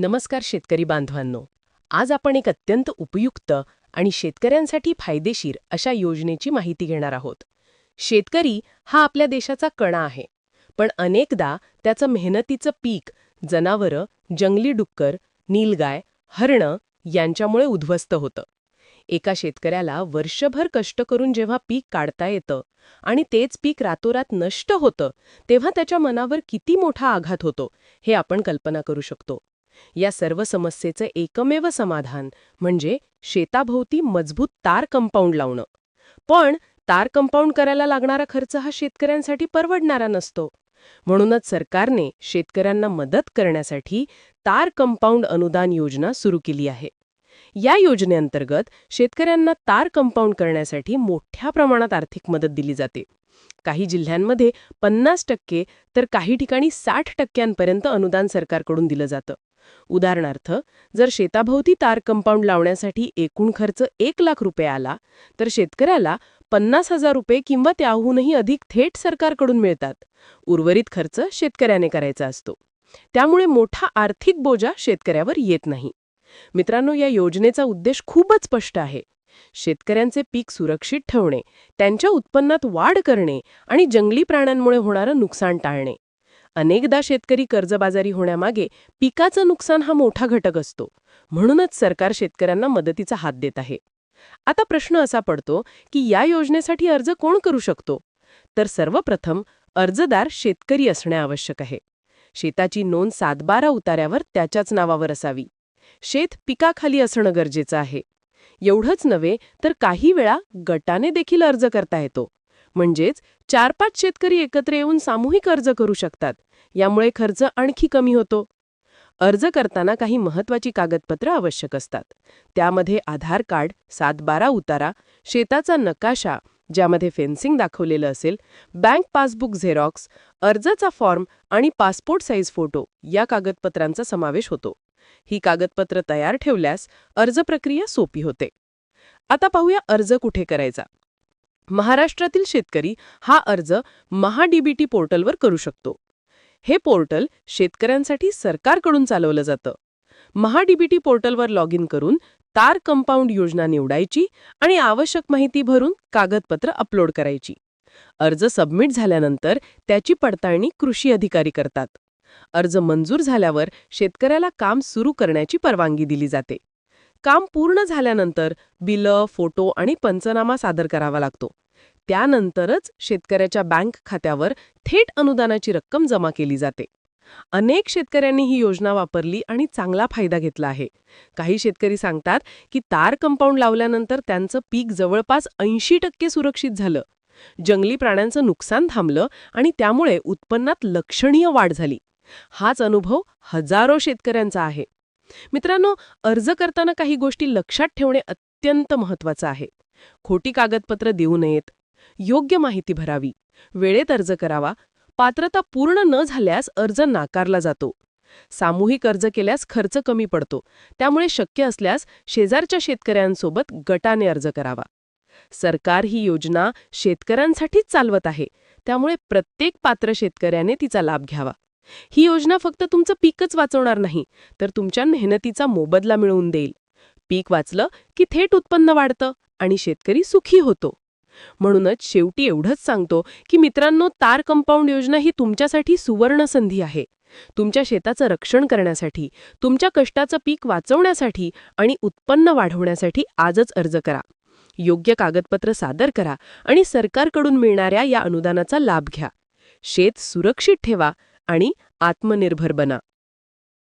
नमस्कार शेतकरी बांधवांनो. आज आपण एक अत्यंत उपयुक्त आणि शेतकऱ्यांसाठी फायदेशीर अशा योजनेची माहिती घेणार आहोत. शेतकरी हा आपल्या देशाचा कणा आहे. पण अनेकदा त्याचं मेहनतीचं पीक जनावरं जंगली डुक्कर नीलगाय हरणं यांच्यामुळे उद्ध्वस्त होतं. एका शेतकऱ्याला वर्षभर कष्ट करून जेव्हा पीक काढता येतं आणि तेच पीक रातोरात नष्ट होतं तेव्हा त्याच्या मनावर किती मोठा आघात होतो हे आपण कल्पना करू शकतो. या सर्व समस्येचं एकमेव समाधान म्हणजे शेताभोवती मजबूत तार कंपाऊंड लावणं. पण तार कंपाऊंड करायला लागणारा खर्च हा शेतकऱ्यांसाठी परवडणारा नसतो. म्हणूनच सरकारने शेतकऱ्यांना मदत करण्यासाठी तार कंपाऊंड अनुदान योजना सुरू केली आहे. या योजनेअंतर्गत शेतकऱ्यांना तार कंपाऊंड करण्यासाठी मोठ्या प्रमाणात आर्थिक मदत दिली जाते. काही जिल्ह्यांमध्ये पन्नास टक्के तर काही ठिकाणी साठ टक्क्यांपर्यंत अनुदान सरकारकडून दिलं जातं. उदाहरणार्थ जर शेताभोवती तार कंपाऊंड लावण्यासाठी एकूण खर्च एक लाख रुपये आला तर शेतकऱ्याला पन्नास हजार रुपये किंवा त्याहूनही अधिक थेट सरकारकडून मिळतात. उर्वरित खर्च शेतकऱ्याने करायचा असतो. त्यामुळे मोठा आर्थिक बोजा शेतकऱ्यावर येत नाही. मित्रांनो या योजनेचा उद्देश खूपच स्पष्ट आहे. शेतकऱ्यांचे पीक सुरक्षित ठेवणे त्यांच्या उत्पन्नात वाढ करणे आणि जंगली प्राण्यांमुळे होणारं नुकसान टाळणे. अनेकदा शेतकरी कर्जबाजारी होण्यामागे पिकाचं नुकसान हा मोठा घटक असतो. म्हणूनच सरकार शेतकऱ्यांना मदतीचा हात देत आहे. आता प्रश्न असा पडतो की या योजनेसाठी अर्ज कोण करू शकतो? तर सर्वप्रथम अर्जदार शेतकरी असणे आवश्यक आहे. शेताची नोंद सातबारा उतार्यावर त्याच्याच नावावर असावी. शेत पिकाखाली असणं गरजेचं आहे. एवढंच नव्हे तर काही वेळा गटाने देखील अर्ज करता येतो. म्हणजेच चार पाच शेतकरी एकत्र येऊन सामूहिक अर्ज करू शकतात. यामुळे खर्च आणखी कमी होतो. अर्ज करताना काही महत्वाची कागदपत्र आवश्यक असतात. त्यामध्ये आधार कार्ड सातबारा उतारा शेताचा नकाशा ज्यामध्ये फेन्सिंग दाखवलेलं असेल बँक पासबुक झेरॉक्स अर्जाचा फॉर्म आणि पासपोर्ट साईज फोटो या कागदपत्रांचा समावेश होतो. ही कागदपत्र तयार ठेवल्यास अर्ज प्रक्रिया सोपी होते. आता पाहूया अर्ज कुठे करायचा. महाराष्ट्रातील शेतकरी हा अर्ज महाडीबीटी पोर्टलवर करू शकतो. हे पोर्टल शेतकऱ्यांसाठी सरकारकडून चालवलं जातं. महाडीबीटी पोर्टलवर लॉग इन करून तार कंपाऊंड योजना निवडायची आणि आवश्यक माहिती भरून कागदपत्र अपलोड करायची. अर्ज सबमिट झाल्यानंतर त्याची पडताळणी कृषी अधिकारी करतात. अर्ज मंजूर झाल्यावर शेतकऱ्याला काम सुरू करण्याची परवानगी दिली जाते. काम पूर्ण झाल्यानंतर बिलं फोटो आणि पंचनामा सादर करावा लागतो. त्यानंतरच शेतकऱ्याच्या बँक खात्यावर थेट अनुदानाची रक्कम जमा केली जाते. अनेक शेतकऱ्यांनी ही योजना वापरली आणि चांगला फायदा घेतला आहे. काही शेतकरी सांगतात की तार कंपाऊंड लावल्यानंतर त्यांचं पीक जवळपास ऐंशी टक्के सुरक्षित झालं. जंगली प्राण्यांचं नुकसान थांबलं आणि त्यामुळे उत्पन्नात लक्षणीय वाढ झाली. हाच अनुभव हजारो शेतकऱ्यांचा आहे. मित्रांनो अर्ज करताना काही गोष्टी लक्षात ठेवणे अत्यंत महत्वाचं आहे. खोटी कागदपत्र देऊ नयेत. योग्य माहिती भरावी. वेळेत अर्ज करावा. पात्रता पूर्ण न झाल्यास अर्ज नाकारला जातो. सामूहिक अर्ज केल्यास खर्च कमी पडतो. त्यामुळे शक्य असल्यास शेजारच्या शेतकऱ्यांसोबत गटाने अर्ज करावा. सरकार ही योजना शेतकऱ्यांसाठीच चालवत आहे. त्यामुळे प्रत्येक पात्र शेतकऱ्याने तिचा लाभ घ्यावा. ही योजना फक्त तुमचं पीकच वाचवणार नाही तर तुमच्या मेहनतीचा मोबदला मिळवून देईल. पीक वाचलं की थेट उत्पन्न वाढतं आणि शेतकरी सुखी होतो. म्हणूनच शेवटी एवढंच सांगतो की मित्रांनो तार कंपाऊंड योजना ही तुमच्यासाठी सुवर्ण संधी आहे. तुमच्या शेताचं रक्षण करण्यासाठी तुमच्या कष्टाचं पीक वाचवण्यासाठी आणि उत्पन्न वाढवण्यासाठी आजच अर्ज करा. योग्य कागदपत्र सादर करा आणि सरकारकडून मिळणाऱ्या या अनुदानाचा लाभ घ्या. शेत सुरक्षित ठेवा आणि आत्मनिर्भर बना.